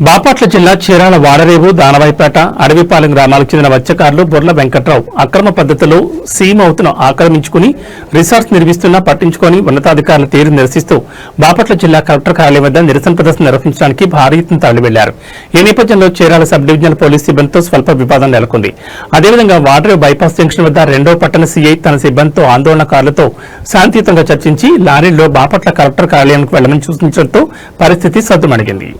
బాపట్ల జిల్లా చీరాల వాడరేవు దానవాయిపేట అడవిపాలెం గ్రామాలకు చెందిన మత్స్యకారులు బొర్ల వెంకట్రావు అక్రమ పద్ధతిలో సీమౌతును ఆక్రమించుకుని రిసార్ట్స్ నిర్మిస్తున్నా పట్టించుకొని ఉన్నతాధికారుల తీరు నిరసిస్తూ బాపట్ల జిల్లా కలెక్టర్ కార్యాలయం వద్ద నిరసన ప్రదర్శన నిర్వహించడానికి భారీ ఎత్తున తరలివెళ్ళారు. ఈ నేపథ్యంలో చీరాల సబ్ డివిజనల్ పోలీస్ సిబ్బందితో స్వల్ప వివాదం నెలకొంది. అదేవిధంగా వాడరేవు బైపాస్ జంక్షన్ వద్ద రెండో పట్టణ సీఐ తన సిబ్బందితో ఆందోళనకారులతో శాంతియుతంగా చర్చించి లారీల్లో బాపట్ల కలెక్టర్ కార్యాలయానికి వెళ్ళమని సూచించడంతో పరిస్థితి సద్దుమణిగింది.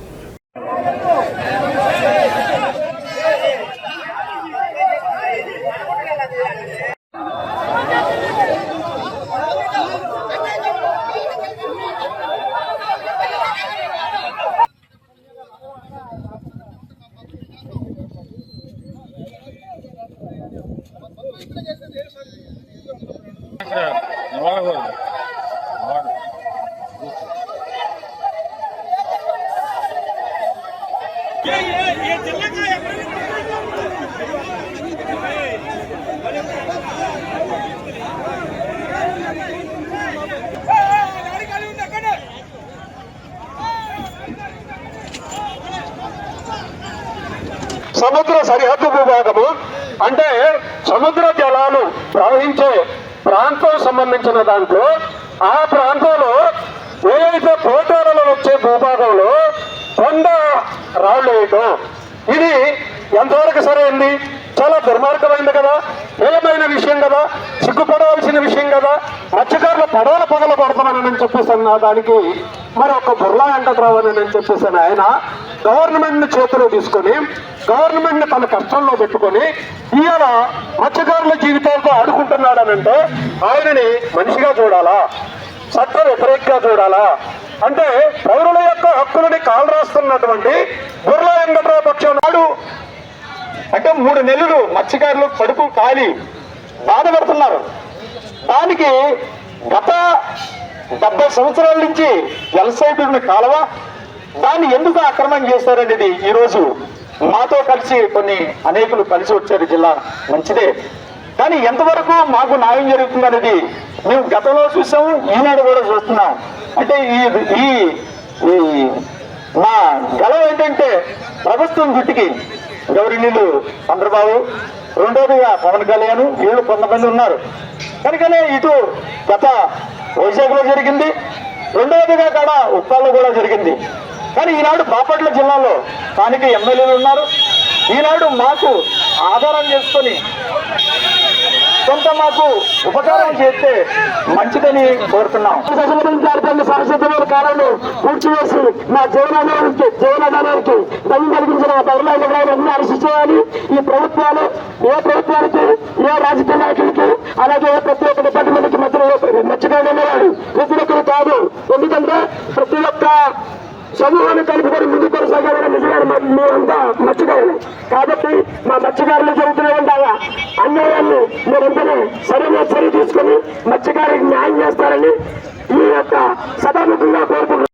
సముద్ర సరిహద్దు భూభాగము అంటే సముద్ర జలాలు ప్రవహించే ప్రాంతం సంబంధించిన దాంట్లో ఆ ప్రాంతంలో ఏదైతే పోటాలలో వచ్చే భూభాగంలో కొండ రాళ్ళు వేయటం ఇది ఎంతవరకు సరైంది? చాలా దుర్మార్గమైంది కదా హేయమైన విషయం కదా సిగ్గుపడవలసిన విషయం కదా మత్స్యకారుల పడవల పగల కొడతామని చెప్పేసాను నా దానికి. మరి ఒక బుర్లా వెంకట్రావు అని చెప్పేసాను ఆయన గవర్నమెంట్ చేతిలో తీసుకొని గవర్నమెంట్ని తన కష్టంలో పెట్టుకొని ఈయన మత్స్యకారుల జీవితాలతో ఆడుకుంటున్నాడనంటే ఆయనని మనిషిగా చూడాలా? చట్ట వ్యతిరేకంగా చూడాలా? అంటే పౌరుల యొక్క హక్కులని కాలు రాస్తున్నటువంటి బుర్లా వెంకట్రావు పక్షం నాడు అంటే మూడు నెలలు మత్స్యకారులు కడుపు కాలి బాధపడుతున్నారు. దానికి గత డెబ్బై సంవత్సరాల నుంచి జలసైతుడిని కాలువ దాన్ని ఎందుకు అక్రమం చేశారనేది ఈరోజు మాతో కలిసి కొన్ని అనేకులు కలిసి వచ్చారు జిల్లా. మంచిదే. కానీ ఎంతవరకు మాకు న్యాయం జరుగుతుంది అనేది మేము గతంలో చూసాము ఈనాడు కూడా చూస్తున్నాం. అంటే ఈ ఈ మా గలం ఏంటంటే ప్రభుత్వం గుట్టికి గౌరవనీయులు చంద్రబాబు రెండోదిగా పవన్ కళ్యాణ్ వీళ్ళు కొంతమంది ఉన్నారు. కనుకనే ఇటు గత వైజాగ్లో జరిగింది రెండవదిగా కూడా ఉప్పాల్లో కూడా జరిగింది. కానీ ఈనాడు బాపట్ల జిల్లాలో స్థానిక ఎమ్మెల్యేలు ఉన్నారు. ఈనాడు మాకు ఆధారం చేసుకొని కొంత మాకు ఉపకారం చేస్తే మంచిదని కోరుతున్నాం. శాశ్వతమైన కాలంలో పూర్తి చేసి మా జీవనాధారానికి జీవనాధారానికి భయం కలిగించిన బౌర్లాన్ని అరెస్ట్ చేయాలి ఈ ప్రభుత్వాలు ఏ ప్రభుత్వానికి ఏ రాజకీయ నాయకులకి అలాగే ప్రతి ఒక్క డిపార్ట్మెంట్కి మధ్యలో మర్చిపోయి ఉన్నవాడు ప్రతి ఒక్కరు కాదు ఎందుకంటే ప్రతి ఒక్క సమూహాన్ని కలుపుకొని ముందు కొనసాగాలని నిజంగా మేమంతా మర్చిపోయాను కాబట్టి మా మత్స్యకారులు జరుగుతున్న అన్యాయాన్ని మీరందరూ సరైన చర్య తీసుకొని మత్స్యకారులకు న్యాయం చేస్తారని ఈ యొక్క సదాముఖంగా కోరుకుంటున్నాను